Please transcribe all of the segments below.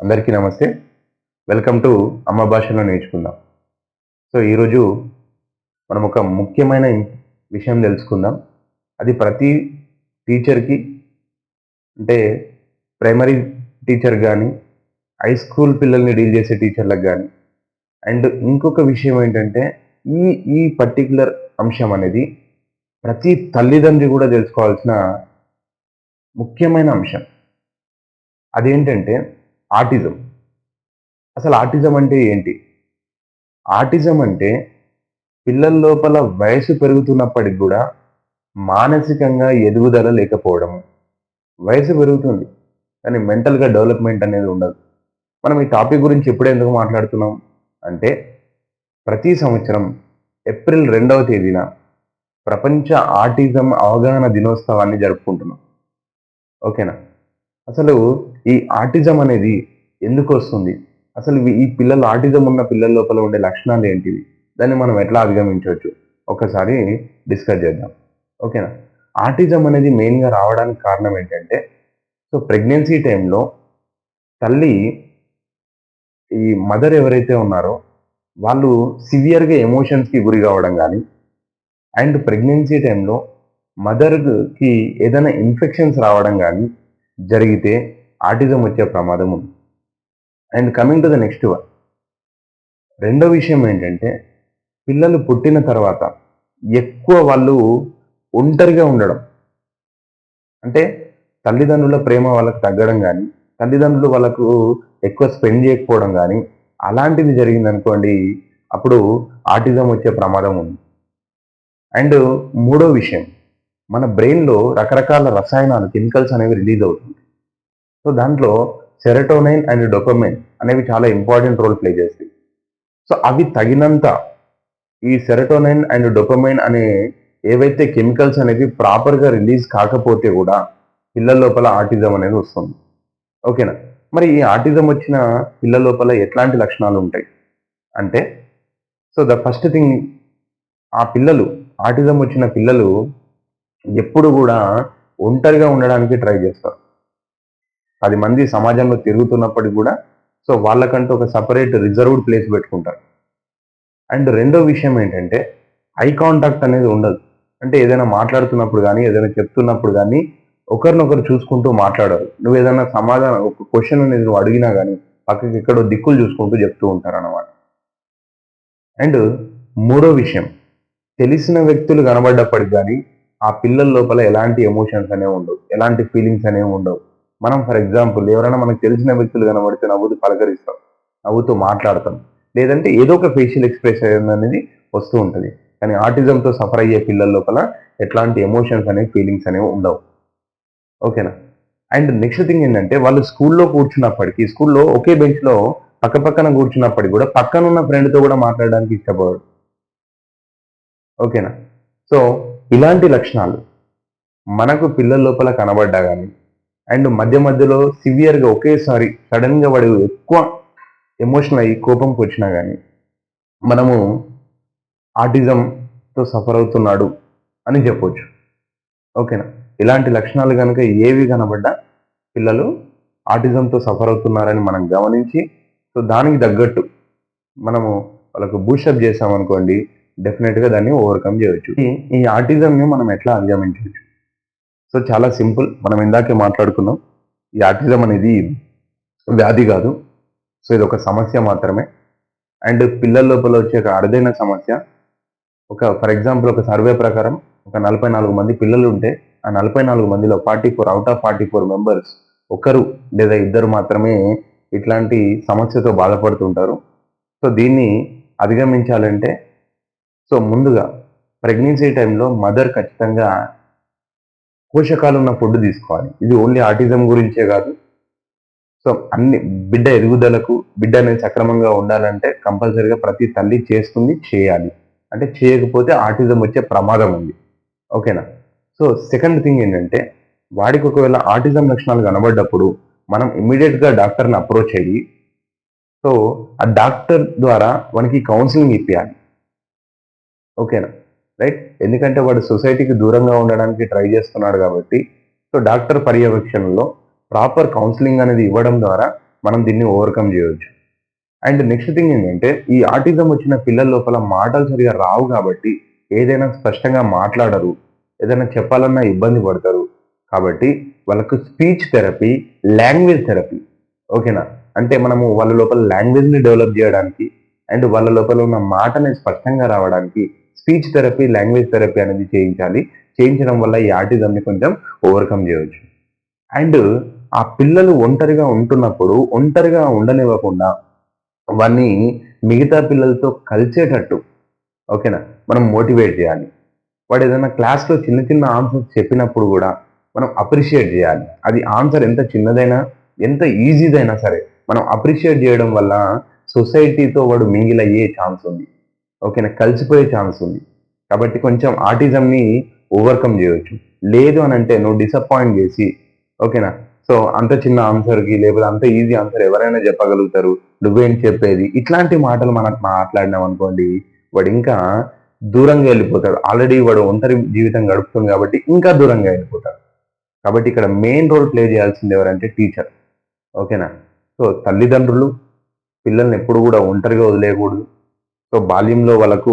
అందరికీ నమస్తే. Welcome to అమ్మ భాషలో నేర్చుకుందాం. సో ఈరోజు మనం ఒక ముఖ్యమైన విషయం తెలుసుకుందాం. అది ప్రతి టీచర్కి అంటే ప్రైమరీ టీచర్ కానీ హై స్కూల్ పిల్లల్ని డీల్ చేసే టీచర్లకు కానీ అండ్ ఇంకొక విషయం ఏంటంటే ఈ ఈ పర్టికులర్ అంశం అనేది ప్రతి తల్లిదండ్రి కూడా తెలుసుకోవాల్సిన ముఖ్యమైన అంశం. అదేంటంటే ఆటిజం. అసలు ఆటిజం అంటే ఏంటి? ఆటిజం అంటే పిల్లల లోపల వయసు పెరుగుతున్నప్పటికి కూడా మానసికంగా ఎదుగుదల లేకపోవడం. వయసు పెరుగుతుంది కానీ మెంటల్గా డెవలప్మెంట్ అనేది ఉండదు. మనం ఈ టాపిక్ గురించి ఎప్పుడు ఎందుకు మాట్లాడుతున్నాం? అంటే ప్రతి సంవత్సరం ఏప్రిల్ రెండవ తేదీన ప్రపంచ ఆటిజం అవగాహన దినోత్సవాన్ని జరుపుకుంటున్నాం. ఓకేనా? అసలు ఈ ఆర్టిజం అనేది ఎందుకు వస్తుంది? అసలు ఈ పిల్లలు ఆర్టిజం ఉన్న పిల్లల లోపల ఉండే లక్షణాలు ఏంటివి? దాన్ని మనం ఎట్లా అధిగమించవచ్చు? ఒకసారి డిస్కస్ చేద్దాం. ఓకేనా? ఆర్టిజం అనేది మెయిన్గా రావడానికి కారణం ఏంటంటే సో ప్రెగ్నెన్సీ టైంలో తల్లి ఈ మదర్ ఎవరైతే ఉన్నారో వాళ్ళు సివియర్గా ఎమోషన్స్కి గురి కావడం కానీ అండ్ ప్రెగ్నెన్సీ టైంలో మదర్కి ఏదైనా ఇన్ఫెక్షన్స్ రావడం కానీ జరిగితే ఆటిజం వచ్చే ప్రమాదం ఉంది. And coming to the next one. రెండో విషయం ఏంటంటే పిల్లలు పుట్టిన తర్వాత ఎక్కువ వాళ్ళు ఒంటరిగా ఉండడం. అంటే తల్లిదండ్రుల ప్రేమ వాళ్ళకి తగ్గడం కానీ తల్లిదండ్రులు వాళ్ళకు ఎక్కువ స్పెండ్ చేయకపోవడం కానీ అలాంటిది జరిగిందనుకోండి అప్పుడు ఆటిజం వచ్చే ప్రమాదం ఉంది. అండ్ మూడో విషయం మన బ్రెయిన్లో రకరకాల రసాయనాలు కెమికల్స్ అనేవి రిలీజ్ అవుతుంది. సో దాంట్లో సెరటోనైన్ అండ్ డొపమైన్ అనేవి చాలా ఇంపార్టెంట్ రోల్ ప్లే చేస్తాయి. సో అవి తగినంత ఈ సెరటోనైన్ అండ్ డొపమైన్ అనే ఏవైతే కెమికల్స్ అనేవి ప్రాపర్గా రిలీజ్ కాకపోతే కూడా పిల్లల లోపల ఆటిజం అనేది వస్తుంది. ఓకేనా? మరి ఈ ఆటిజం వచ్చిన పిల్లల లోపల ఎట్లాంటి లక్షణాలు ఉంటాయి? అంటే సో ద ఫస్ట్ థింగ్ ఆ పిల్లలు ఆటిజం వచ్చిన పిల్లలు ఎప్పుడు కూడా ఒంటరిగా ఉండడానికి ట్రై చేస్తారు. పది మంది సమాజంలో తిరుగుతున్నప్పటికి కూడా సో వాళ్ళకంటూ ఒక సపరేట్ రిజర్వ్డ్ ప్లేస్ పెట్టుకుంటారు. అండ్ రెండో విషయం ఏంటంటే ఐ కాంటాక్ట్ అనేది ఉండదు. అంటే ఏదైనా మాట్లాడుతున్నప్పుడు కానీ ఏదైనా చెప్తున్నప్పుడు కానీ ఒకరినొకరు చూసుకుంటూ మాట్లాడరు. నువ్వు ఏదైనా సమాధానం ఒక క్వశ్చన్ అనేది నువ్వు అడిగినా కానీ పక్కకి ఎక్కడో దిక్కులు చూసుకుంటూ చెప్తూ ఉంటారు అన్నమాట అండ్ మూడో విషయం తెలిసిన వ్యక్తులు కనబడ్డప్పటికి కానీ ఆ పిల్లల లోపల ఎలాంటి ఎమోషన్స్ అనేవి ఉండవు. ఎలాంటి ఫీలింగ్స్ అనేవి ఉండవు. మనం ఫర్ ఎగ్జాంపుల్ ఎవరైనా మనకు తెలిసిన వ్యక్తులు కనబడితే నవ్వుతూ పలకరిస్తాం నవ్వుతూ మాట్లాడతాం. లేదంటే ఏదో ఒక ఫేషియల్ ఎక్స్ప్రెషన్ అనేది వస్తూ ఉంటుంది. కానీ ఆటిజంతో సఫర్ అయ్యే పిల్లల లోపల ఎట్లాంటి ఎమోషన్స్ అనేవి ఫీలింగ్స్ అనేవి ఉండవు. ఓకేనా అండ్ నెక్స్ట్ థింగ్ ఏంటంటే వాళ్ళు స్కూల్లో కూర్చున్నప్పటికీ స్కూల్లో ఒకే బెంచ్లో పక్క పక్కన కూర్చున్నప్పటికీ కూడా పక్కన ఉన్న ఫ్రెండ్తో కూడా మాట్లాడడానికి ఇష్టపడడు ఓకేనా సో ఇలాంటి లక్షణాలు మనకు పిల్లల లోపల కనబడ్డా కానీ అండ్ మధ్య మధ్యలో సివియర్గా ఒకేసారి సడన్గా వాడు ఎక్కువ ఎమోషనల్ అయ్యి కోపంకి వచ్చినా కానీ మనము ఆటిజంతో సఫర్ అవుతున్నాడు అని చెప్పొచ్చు. ఓకేనా? ఇలాంటి లక్షణాలు కనుక ఏవి కనబడ్డా పిల్లలు ఆటిజంతో సఫర్ అవుతున్నారని మనం గమనించి సో దానికి తగ్గట్టు మనము వాళ్ళకు బూస్టప్ చేసామనుకోండి డెఫినెట్గా దాన్ని ఓవర్కమ్ చేయవచ్చు ఈ- ఈ ఆటిజంని మనం ఎట్లా అధిగమించవచ్చు సో చాలా సింపుల్ మనం ఇందాకే మాట్లాడుకున్నాం. ఈ ఆర్టిజం అనేది వ్యాధి కాదు. సో ఇది ఒక సమస్య మాత్రమే. అండ్ పిల్లల లోపల వచ్చే ఒక అరుదైన సమస్య. ఒక ఫర్ ఎగ్జాంపుల్ ఒక సర్వే ప్రకారం ఒక నలభై నాలుగు మంది పిల్లలు ఉంటే ఆ నలభై నాలుగు మందిలో forty four out of forty four members ఒకరు లేదా ఇద్దరు మాత్రమే ఇట్లాంటి సమస్యతో బాధపడుతుంటారు. సో దీన్ని అధిగమించాలంటే సో ముందుగా ప్రెగ్నెన్సీ టైంలో మదర్ ఖచ్చితంగా పోషకాలు ఉన్న ఫుడ్ తీసుకోవాలి. ఇది ఓన్లీ ఆటిజం గురించే కాదు. సో అన్ని బిడ్డ ఎదుగుదలకు బిడ్డ అనేది సక్రమంగా ఉండాలంటే కంపల్సరీగా ప్రతి తల్లి చేస్తుంది చేయాలి. అంటే చేయకపోతే ఆటిజం వచ్చే ప్రమాదం ఉంది. ఓకేనా? సో సెకండ్ థింగ్ ఏంటంటే వాడికి ఒకవేళ ఆటిజం లక్షణాలు కనబడ్డప్పుడు మనం ఇమ్మీడియట్గా డాక్టర్ని అప్రోచ్ అయ్యి సో ఆ డాక్టర్ ద్వారా మనకి కౌన్సిలింగ్ ఇప్పించాలి ఓకేనా? రైట్? ఎందుకంటే వాడు సొసైటీకి దూరంగా ఉండడానికి ట్రై చేస్తున్నాడు కాబట్టి సో డాక్టర్ పర్యవేక్షణలో ప్రాపర్ కౌన్సిలింగ్ అనేది ఇవ్వడం ద్వారా మనం దీన్ని ఓవర్కమ్ చేయవచ్చు అండ్ నెక్స్ట్ థింగ్ ఏంటంటే ఈ ఆటిజం వచ్చిన పిల్లల లోపల మాటలు సరిగా రావు కాబట్టి ఏదైనా స్పష్టంగా మాట్లాడరు ఏదైనా చెప్పాలన్నా ఇబ్బంది పడతారు. కాబట్టి వాళ్ళకు స్పీచ్ థెరపీ లాంగ్వేజ్ థెరపీ ఓకేనా? అంటే మనము వాళ్ళ లోపల లాంగ్వేజ్ని డెవలప్ చేయడానికి అండ్ వాళ్ళ లోపల ఉన్న మాటని స్పష్టంగా రావడానికి స్పీచ్ థెరపీ లాంగ్వేజ్ థెరపీ అనేది చేయించాలి. చేయించడం వల్ల ఈ ఆర్టిజంని కొంచెం ఓవర్కమ్ చేయవచ్చు అండ్ ఆ పిల్లలు ఒంటరిగా ఉంటున్నప్పుడు ఒంటరిగా ఉండనివ్వకుండా వాడిని మిగతా పిల్లలతో కలిసేటట్టు ఓకేనా మనం మోటివేట్ చేయాలి. వాడు ఏదైనా క్లాస్లో చిన్న చిన్న ఆన్సర్స్ చెప్పినప్పుడు కూడా మనం అప్రిషియేట్ చేయాలి. అది ఆన్సర్ ఎంత చిన్నదైనా ఎంత ఈజీదైనా సరే మనం అప్రిషియేట్ చేయడం వల్ల సొసైటీతో వాడు మింగిల్ అయ్యే ఛాన్స్ ఉంది. ఓకేనా కలిసిపోయే ఛాన్స్ ఉంది. కాబట్టి కొంచెం ఆటిజంని ఓవర్కమ్ చేయవచ్చు లేదు అని అంటే నువ్వు డిసప్పాయింట్ చేసి ఓకేనా? సో అంత చిన్న ఆన్సర్కి లేకపోతే అంత ఈజీ ఆన్సర్ ఎవరైనా చెప్పగలుగుతారు నువ్వేం చెప్పేది? ఇట్లాంటి మాటలు మనం మాట్లాడినాం అనుకోండి వాడు ఇంకా దూరంగా వెళ్ళిపోతాడు. ఆల్రెడీ వాడు ఒంటరి జీవితం గడుపుతుంది కాబట్టి ఇంకా దూరంగా వెళ్ళిపోతాడు. కాబట్టి ఇక్కడ మెయిన్ రోల్ ప్లే చేయాల్సింది ఎవరంటే టీచర్ ఓకేనా? సో తల్లిదండ్రులు పిల్లల్ని ఎప్పుడు కూడా ఒంటరిగా వదిలేయకూడదు. సో బాల్యంలో వాళ్ళకు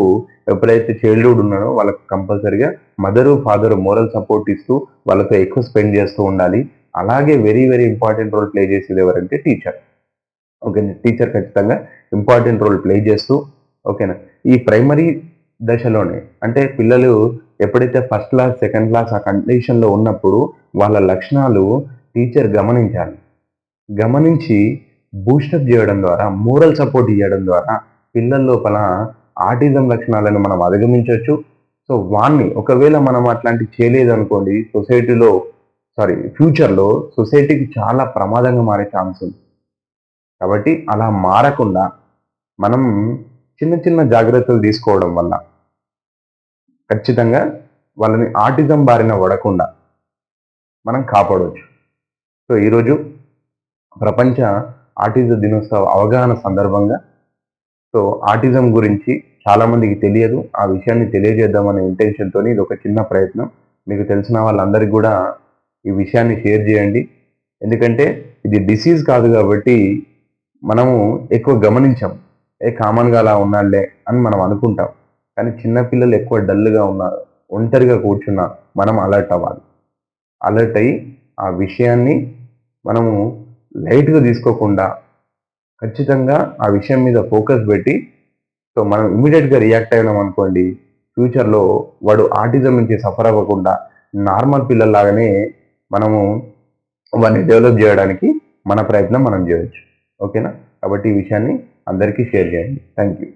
ఎప్పుడైతే చైల్డ్హుడ్ ఉన్నాడో వాళ్ళకు కంపల్సరిగా మదరు ఫాదర్ మోరల్ సపోర్ట్ ఇస్తూ వాళ్ళతో ఎక్కువ స్పెండ్ చేస్తూ ఉండాలి. అలాగే very very important role play చేసేది ఎవరంటే టీచర్ ఓకేనా టీచర్ ఖచ్చితంగా ఇంపార్టెంట్ రోల్ ప్లే చేస్తూ ఓకేనా ఈ ప్రైమరీ దశలోనే అంటే పిల్లలు ఎప్పుడైతే ఫస్ట్ క్లాస్ సెకండ్ క్లాస్ ఆ కండిషన్లో ఉన్నప్పుడు వాళ్ళ లక్షణాలు టీచర్ గమనించాలి. గమనించి బూస్టప్ చేయడం ద్వారా మోరల్ సపోర్ట్ ఇవ్వడం ద్వారా పిల్లల లోపల ఆటిజం లక్షణాలను మనం అధిగమించవచ్చు. సో వాన్ని ఒకవేళ మనం అట్లాంటి చేయలేదు అనుకోండి సొసైటీలో సారీ ఫ్యూచర్లో సొసైటీకి చాలా ప్రమాదంగా మారే ఛాన్స్ ఉంది. కాబట్టి అలా మారకుండా మనం చిన్న చిన్న జాగ్రత్తలు తీసుకోవడం వల్ల ఖచ్చితంగా వాళ్ళని ఆటిజం బారిన పడకుండా మనం కాపాడవచ్చు. సో ఈరోజు ప్రపంచ ఆటిజం దినోత్సవ అవగాహన సందర్భంగా సో ఆటిజం గురించి చాలామందికి తెలియదు. ఆ విషయాన్ని తెలియజేద్దామనే ఇంటెన్షన్తో ఇది ఒక చిన్న ప్రయత్నం. మీకు తెలిసిన వాళ్ళందరికీ కూడా ఈ విషయాన్ని షేర్ చేయండి. ఎందుకంటే ఇది డిసీజ్ కాదు కాబట్టి మనము ఎక్కువ గమనించాం ఏ కామన్గా అలా ఉన్నాళ్ళే అని మనం అనుకుంటాం. కానీ చిన్నపిల్లలు ఎక్కువ డల్గా ఉన్నారు ఒంటరిగా కూర్చున్నా మనం అలర్ట్ అవ్వాలి. అలర్ట్ అయ్యి ఆ విషయాన్ని మనము లైట్గా తీసుకోకుండా ఖచ్చితంగా ఆ విషయం మీద ఫోకస్ పెట్టి సో మనం ఇమీడియట్గా రియాక్ట్ అయినాం అనుకోండి ఫ్యూచర్లో వాడు ఆటిజం నుంచి సఫర్ అవ్వకుండా నార్మల్ పిల్లల్లాగానే మనము వాడిని డెవలప్ చేయడానికి మన ప్రయత్నం మనం చేయవచ్చు ఓకేనా? కాబట్టి ఈ విషయాన్ని అందరికీ షేర్ చేయండి. Thank you